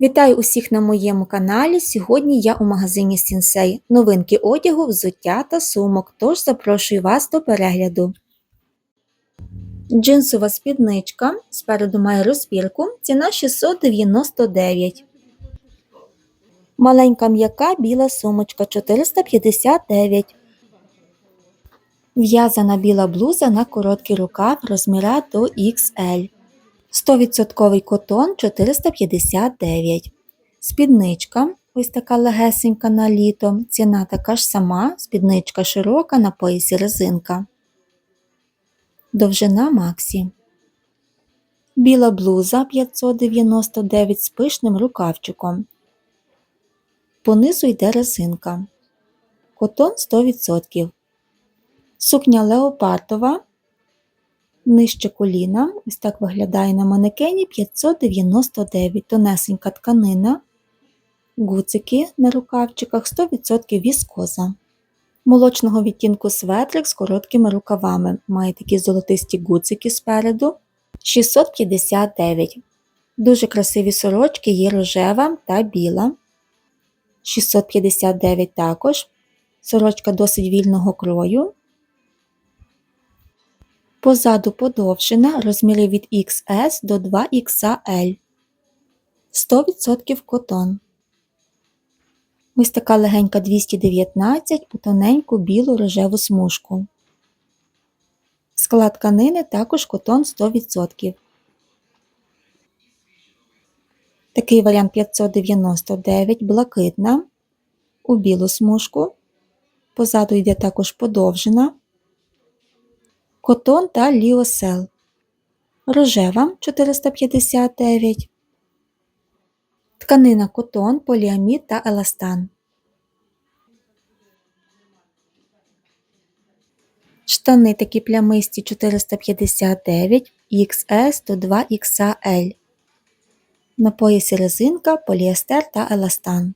Вітаю усіх на моєму каналі. Сьогодні я у магазині Сінсей. Новинки одягу, взуття та сумок, тож запрошую вас до перегляду. Джинсова спідничка. Спереду має розпірку. Ціна 699. Маленька м'яка біла сумочка 459. В'язана біла блуза на короткий рукав розміра до XL. 100% котон 459. Спідничка ось така легесенька на літо. Ціна така ж сама, спідничка широка на поясі резинка. Довжина Максі. Біла блуза 599 з пишним рукавчиком. Понизу йде резинка. Котон 100%. Сукня леопардова Нижче коліна, ось так виглядає на манекені 599 тонесенька тканина, гуцики на рукавчиках 100% віскоза. Молочного відтінку светрик з короткими рукавами. Має такі золотисті гуцики спереду 659. Дуже красиві сорочки є рожева та біла. 659 також. Сорочка досить вільного крою. Позаду подовжена розміри від XS до 2XL. 100% котон. Ось така легенька 219 у тоненьку білу рожеву смужку. Склад тканини також котон 100%. Такий варіант 599 блакитна у білу смужку. Позаду йде також подовжена котон та ліосел. Рожева 459. Тканина котон, поліамід та еластан. Штани такі плямисті 459 XS до 2XL. На поясі резинка, поліестер та еластан.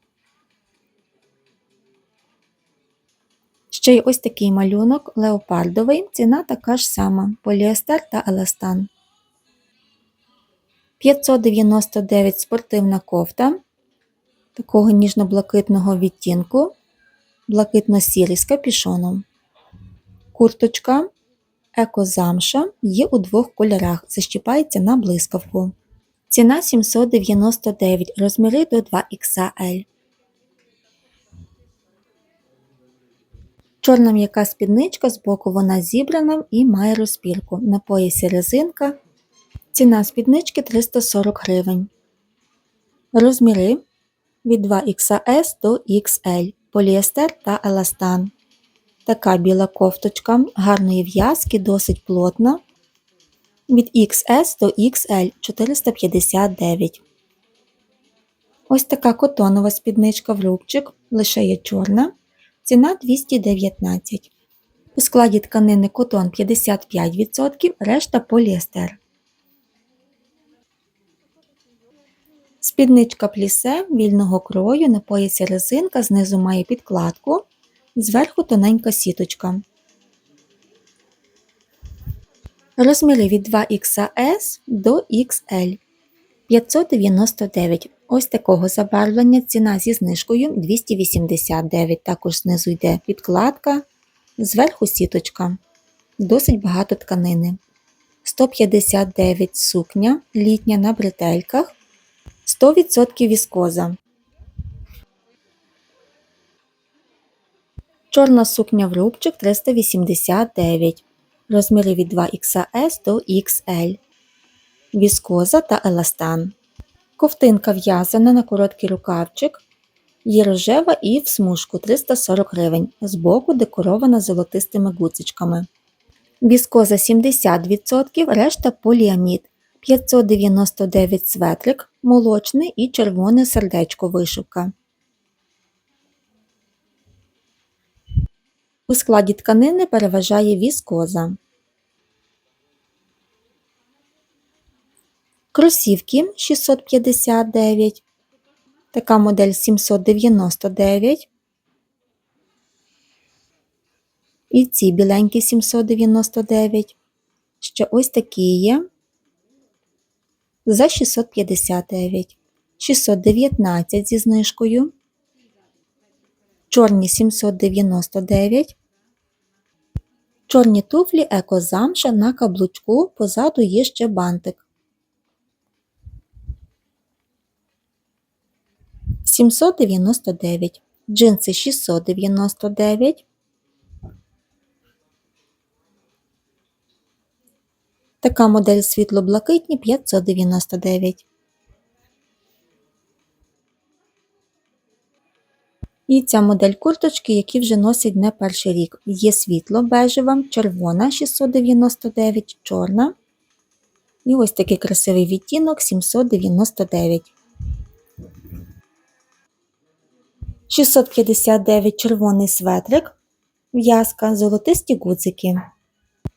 Ще й ось такий малюнок леопардовий, ціна така ж сама поліестер та еластан. 599 спортивна кофта такого ніжно-блакитного відтінку, блакитно-сірий з капішоном. Курточка екозамша є у двох кольорах, защіпається на блискавку. Ціна 799 розміри до 2XL. Чорна м'яка спідничка, збоку вона зібрана і має розпірку. На поясі резинка. Ціна спіднички 340 гривень. Розміри від 2XS до XL, поліестер та еластан. Така біла кофточка гарної в'язки, досить плотна. Від XS до XL 459. Ось така котонова спідничка в рубчик, лише є чорна. Ціна 219. У складі тканини котон 55%, решта поліестер. Спідничка плісе вільного крою на поясі резинка, знизу має підкладку, зверху тоненька сіточка. Розміри від 2XS до XL 599 Ось такого забарвлення ціна зі знижкою 289. Також знизу йде підкладка, зверху сіточка. Досить багато тканини. 159 сукня літня на бретельках, 100% віскоза. Чорна сукня в рубчик 389. Розміри від 2XS до XL. Віскоза та еластан. Ковтинка в'язана на короткий рукавчик, є рожева і в смужку 340 гривень, збоку декорована золотистими гуцичками. Віскоза 70%, решта поліамід, 599 светрик, молочний і червоне сердечко вишивка. У складі тканини переважає віскоза. Кросівки 659, така модель 799. І ці біленькі 799. Ще ось такі є за 659. 619 зі знижкою. Чорні 799. Чорні туфлі екозамша на каблучку, позаду є ще бантик. 799. Джинси 699. Така модель світло-блакитні 599. І ця модель курточки, які вже носять не перший рік. Є світло бежева, червона 699, чорна. І ось такий красивий відтінок 799. 659 червоний светрик, в'язка, золотисті гудзики.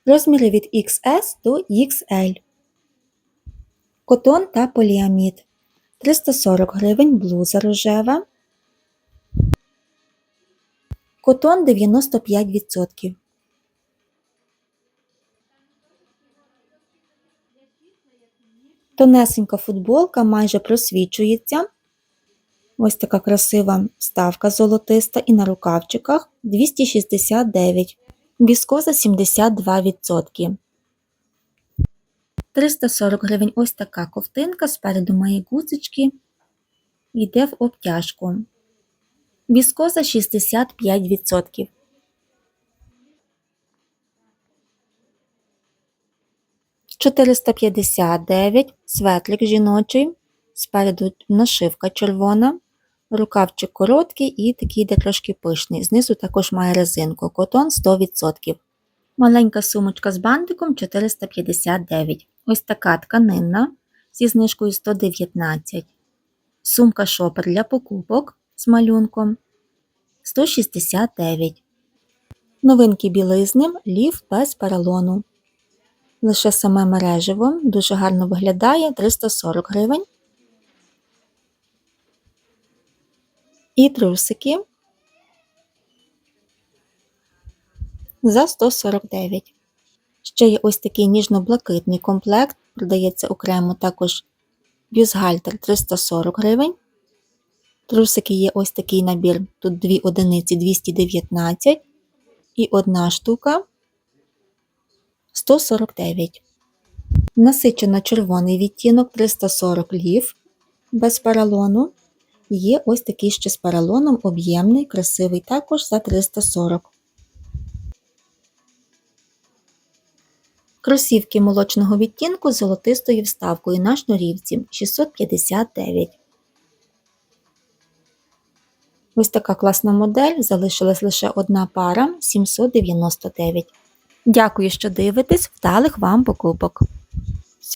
Розміри від XS до XL. Котон та поліамід. 340 гривень блуза рожева. Котон 95%. Тонесенька футболка майже просвічується. Ось така красива вставка золотиста і на рукавчиках 269. Віскоза 72%. 340 гривень ось така ковтинка, спереду має гудзички, йде в обтяжку. Віскоза 65%. «459» светлик жіночий, спереду нашивка червона, рукавчик короткий і такий йде трошки пишний. Знизу також має резинку, котон 100%. Маленька сумочка з бантиком 459. Ось така тканинна зі знижкою 119. Сумка шопер для покупок з малюнком 169. Новинки білизни лів без поролону. Лише саме мережево дуже гарно виглядає 340 гривень. І трусики за 149. Ще є ось такий ніжно-блакитний комплект, продається окремо також бюстгальтер 340 гривень. Трусики є ось такий набір, тут дві одиниці 219 і одна штука 149. Насичено червоний відтінок 340 лів без поролону. Є ось такий ще з поролоном об'ємний, красивий також за 340. Кросівки молочного відтінку з золотистою вставкою на шнурівці 659. Ось така класна модель, залишилась лише одна пара 799. Дякую, що дивитесь, вдалих вам покупок!